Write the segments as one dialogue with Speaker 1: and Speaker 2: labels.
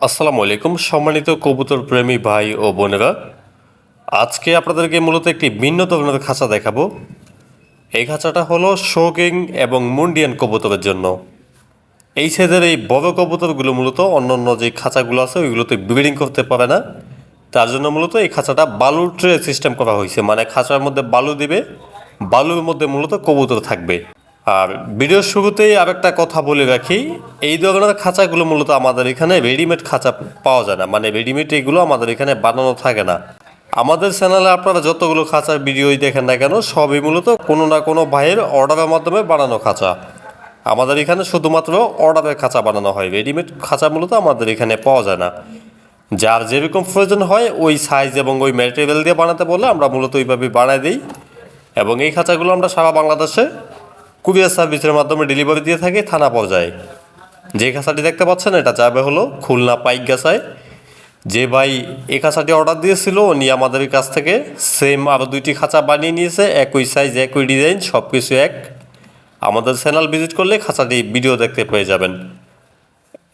Speaker 1: আসসালামু আলাইকুম, সম্মানিত কবুতর প্রেমী ভাই ও বোনেরা। আজকে আপনাদেরকে মূলত একটি ভিন্ন ধরনের খাঁচা দেখাবো। এই খাঁচাটা হলো শোকিং এবং মুন্ডিয়ান কবুতরের জন্য। এই সাইজের এই বড় কবুতরগুলো মূলত অন্য অন্য যে খাঁচাগুলো আছে, ওইগুলোতে ব্রিডিং করতে পারে না। তার জন্য মূলত এই খাঁচাটা বালুর ট্রে সিস্টেম করা হয়েছে। মানে খাঁচার মধ্যে বালু দিবে, বালুর মধ্যে মূলত কবুতর থাকবে। আর ভিডিওর শুরুতেই আরেকটা কথা বলে রাখি, এই ধরনের খাঁচাগুলো মূলত আমাদের এখানে রেডিমেড খাঁচা পাওয়া যায় না। মানে রেডিমেড এগুলো আমাদের এখানে বানানো থাকে না। আমাদের চ্যানেলে আপনারা যতগুলো খাঁচার ভিডিওই দেখেন না কেন, সবই মূলত কোনো না কোনো ভাইয়ের অর্ডারের মাধ্যমে বানানো খাঁচা। আমাদের এখানে শুধুমাত্র অর্ডারের খাঁচা বানানো হয়। রেডিমেড খাঁচা মূলত আমাদের এখানে পাওয়া যায় না। যার যেরকম প্রয়োজন হয়, ওই সাইজ এবং ওই ম্যাটেরিয়াল দিয়ে বানাতে বলে আমরা মূলত ওইভাবে বানাই দিই। এবং এই খাঁচাগুলো আমরা সারা বাংলাদেশে কুরিয়ার সার্ভিসের মাধ্যমে ডেলিভারি দিয়ে থাকে থানা পর্যায়ে। যে খাঁচাটি দেখতে পাচ্ছেন, এটা যাবে হলো খুলনা পাইক গাছায় যে ভাই এই খাঁচাটি অর্ডার দিয়েছিল, উনি আমাদের কাছ থেকে সেম আরও দুইটি খাঁচা বানিয়ে নিয়েছে, একই সাইজ একই ডিজাইন সব কিছু এক। আমাদের চ্যানেল ভিজিট করলে খাঁচাটি ভিডিও দেখতে পেয়ে যাবেন।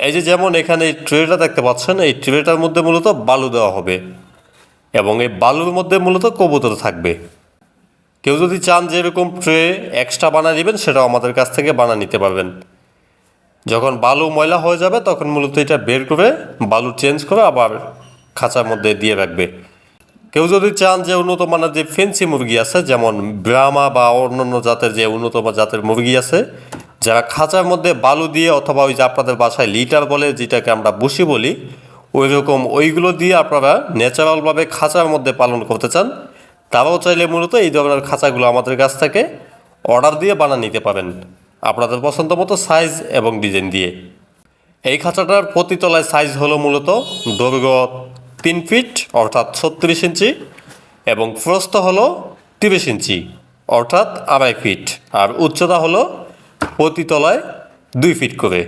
Speaker 1: এই যে যেমন এখানে এই ট্রেটা দেখতে পাচ্ছেন, এই ট্রেটার মধ্যে মূলত বালু দেওয়া হবে। এবং এই বালুর মধ্যে মূলত কবুতর থাকবে। কেউ যদি চান যে এরকম ট্রে এক্সট্রা বানিয়ে দিবেন, সেটাও আমাদের কাছ থেকে বানা নিতে পারবেন। যখন বালু ময়লা হয়ে যাবে, তখন মূলত এটা বের করে, বালু চেঞ্জ করে আবার খাঁচার মধ্যে দিয়ে রাখবে। কেউ যদি চান যে উন্নত মানের যে ফেন্সি মুরগি আছে, যেমন ব্রাহ্মা বা অন্যান্য জাতের যে উন্নত জাতের মুরগি আছে, যারা খাঁচার মধ্যে বালু দিয়ে অথবা ওই যে আপনাদের বাসায় লিটার বলে যেটাকে আমরা বসি বলি ওই রকম ওইগুলো দিয়ে আপনারা ন্যাচারালভাবে খাঁচার মধ্যে পালন করতে চান তারাও চাইলে মূলত এই ধরনের খাঁচাগুলো আমাদের কাছ থেকে অর্ডার দিয়ে বানা নিতে পারেন আপনাদের পছন্দ মতো সাইজ এবং ডিজাইন দিয়ে। এই খাঁচাটার প্রতিতলায় সাইজ হলো মূলত দৈর্ঘ্য তিন ফিট, অর্থাৎ ছত্রিশ ইঞ্চি, এবং প্রস্থ হলো তিরিশ ইঞ্চি, অর্থাৎ আড়াই ফিট, আর উচ্চতা হলো প্রতিতলায় দুই ফিট করে।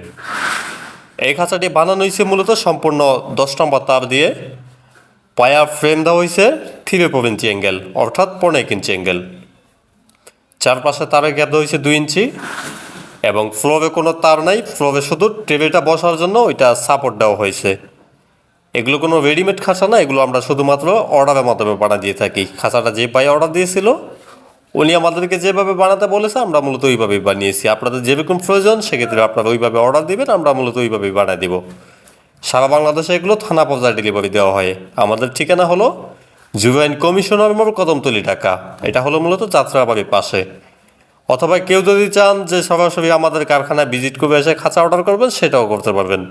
Speaker 1: এই খাঁচাটি বানানো হয়েছে মূলত সম্পূর্ণ দশ নম্বর তার দিয়ে। পায়া ফ্রেম দেওয়া হয়েছে থ্রি ফোর ইঞ্চি অ্যাঙ্গেল, অর্থাৎ পনেরো এক ইঞ্চি অ্যাঙ্গেল। চারপাশে তারের গ্যাপ দেওয়া হয়েছে দুই ইঞ্চি, এবং ফ্লোরে কোনো তার নাই, ফ্লোরে শুধু টেবিলটা বসার জন্য ওইটা সাপোর্ট দেওয়া হয়েছে এগুলো কোনো রেডিমেড খাঁচা না, এগুলো আমরা শুধুমাত্র অর্ডারের মাধ্যমে বানা দিয়ে থাকি। খাঁচাটা যে পায়ে অর্ডার দিয়েছিল, উনি আমাদেরকে যেভাবে বানাতে বলেছে, আমরা মূলত ওইভাবেই বানিয়েছি। আপনাদের যেরকম প্রয়োজন, সেক্ষেত্রে আপনারা ওইভাবে অর্ডার দিবেন, আমরা মূলত ওইভাবেই বানিয়ে দিব। সারা বাংলাদেশে এগুলো থানা পর্যায়ে ডেলিভারি দেওয়া হয়। আমাদের ঠিকানা হলো জুবাইন কমিশনার মোড় কদমতলি, ঢাকা। এটা হলো মূলত যাত্রাবাড়ির পাশে। অথবা কেউ যদি চান যে সরাসরি আমাদের কারখানায় ভিজিট করে এসে খাঁচা অর্ডার করবেন, সেটাও করতে পারবেন।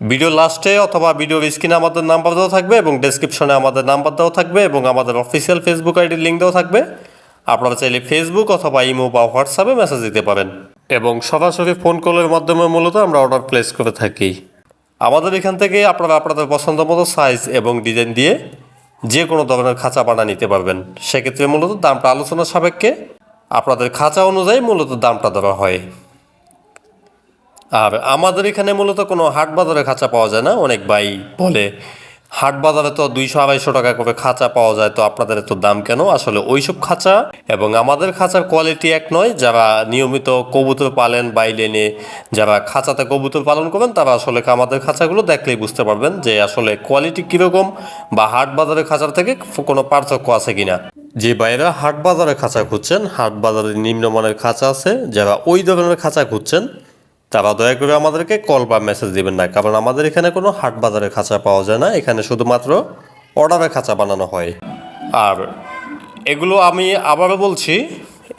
Speaker 1: ভিডিও লাস্টে অথবা ভিডিওর স্ক্রিনে আমাদের নাম্বার দেওয়া থাকবে এবং ডেসক্রিপশনে আমাদের নাম্বার দেওয়া থাকবে এবং আমাদের অফিসিয়াল ফেসবুক আইডির লিঙ্ক দেওয়া থাকবে। আপনারা চাইলে ফেসবুক অথবা ইমো বা হোয়াটসঅ্যাপে মেসেজ দিতে পারেন। এবং সরাসরি ফোন কলের মাধ্যমে মূলত আমরা অর্ডার প্লেস করে থাকি। আমাদের এখান থেকে আপনারা আপনাদের পছন্দ মতো সাইজ এবং ডিজাইন দিয়ে যে কোনো ধরনের খাঁচা বানা নিতে পারবেন। সেক্ষেত্রে মূলত দামটা আলোচনা সাপেক্ষে আপনাদের খাঁচা অনুযায়ী মূলত দামটা দেওয়া হয়। আর আমাদের এখানে মূলত কোনো হাট বাজারে খাঁচা পাওয়া যায় না, অনেক বাই বলে হাট বাজারে তো দুইশো আড়াইশো টাকা করে খাঁচা পাওয়া যায়, তো আপনাদের এত দাম কেন? আসলে ওইসব খাঁচা এবং আমাদের খাঁচার কোয়ালিটি এক নয়, যারা নিয়মিত কবুতর পালেন বাইলেনে যারা খাঁচাতে কবুতর পালন করেন তারা আসলে আমাদের খাঁচাগুলো দেখলেই বুঝতে পারবেন যে আসলে কোয়ালিটি কীরকম বা হাট বাজারের খাঁচার থেকে কোনো পার্থক্য আছে কিনা। যে বাইরা হাট বাজারে খাঁচা খুঁজছেন, হাট বাজারে নিম্নমানের খাঁচা আছে, যারা ওই ধরনের খাঁচা খুঁজছেন তারা দয়া করে আমাদেরকে কল বা মেসেজ দিবেন না, কারণ আমাদের এখানে কোনো হাট বাজারের খাঁচা পাওয়া যায় না, এখানে শুধুমাত্র অর্ডারের খাঁচা বানানো হয়। আর এগুলো আমি আবারও বলছি,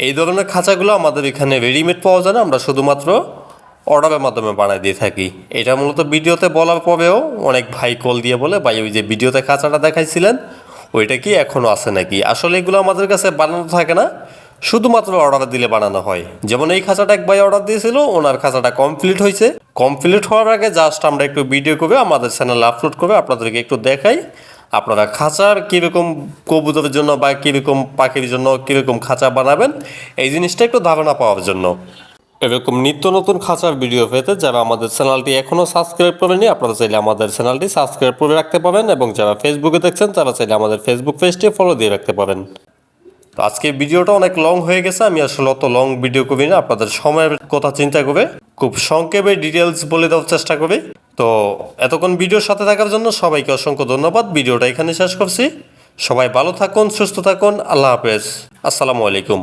Speaker 1: এই ধরনের খাঁচাগুলো আমাদের এখানে রেডিমেড পাওয়া যায় না, আমরা শুধুমাত্র অর্ডারের মাধ্যমে বানাই দিয়ে থাকি। এটা মূলত ভিডিওতে বলার পরেও অনেক ভাই কল দিয়ে বলে, ভাই, ওই যে ভিডিওতে খাঁচাটা দেখাইছিলেন, ওইটা কি এখনও আছে নাকি? আসলে এগুলো আমাদের কাছে বানানো থাকে না শুধুমাত্র অর্ডার দিলে বানানো হয়। যেমন এই খাঁচাটা এক ভাই অর্ডার দিয়েছিল, ওনার খাঁচাটা কমপ্লিট হয়েছে। কমপ্লিট হওয়ার আগে জাস্ট আমরা একটু ভিডিও করে আমাদের চ্যানেলে আপলোড করে আপনাদেরকে একটু দেখাই আপনারা খাঁচার কীরকম কবুতরের জন্য বা কীরকম পাখির জন্য কীরকম খাঁচা বানাবেন, এই জিনিসটা একটু ধারণা পাওয়ার জন্য। এরকম নিত্য নতুন খাঁচার ভিডিও পেতে যারা আমাদের চ্যানেলটি এখনও সাবস্ক্রাইব করেনি আপনারা চাইলে আমাদের চ্যানেলটি সাবস্ক্রাইব করে রাখতে পারেন এবং যারা ফেসবুকে দেখছেন, তারা চাইলে আমাদের ফেসবুক পেজটি ফলো দিয়ে রাখতে পারেন। তো আজকে ভিডিওটা অনেক লং হয়ে গেছে, আমি আসলে অত লং ভিডিও করি না, আপনাদের সময়ের কথা চিন্তা করবে, খুব সংক্ষেপে ডিটেলস বলে দেওয়ার চেষ্টা করি। তো এতক্ষণ ভিডিওর সাথে থাকার জন্য সবাইকে অসংখ্য ধন্যবাদ ভিডিওটা এখানে শেষ করছি। সবাই ভালো থাকুন, সুস্থ থাকুন, আল্লাহ হাফেজ, আসসালামু আলাইকুম।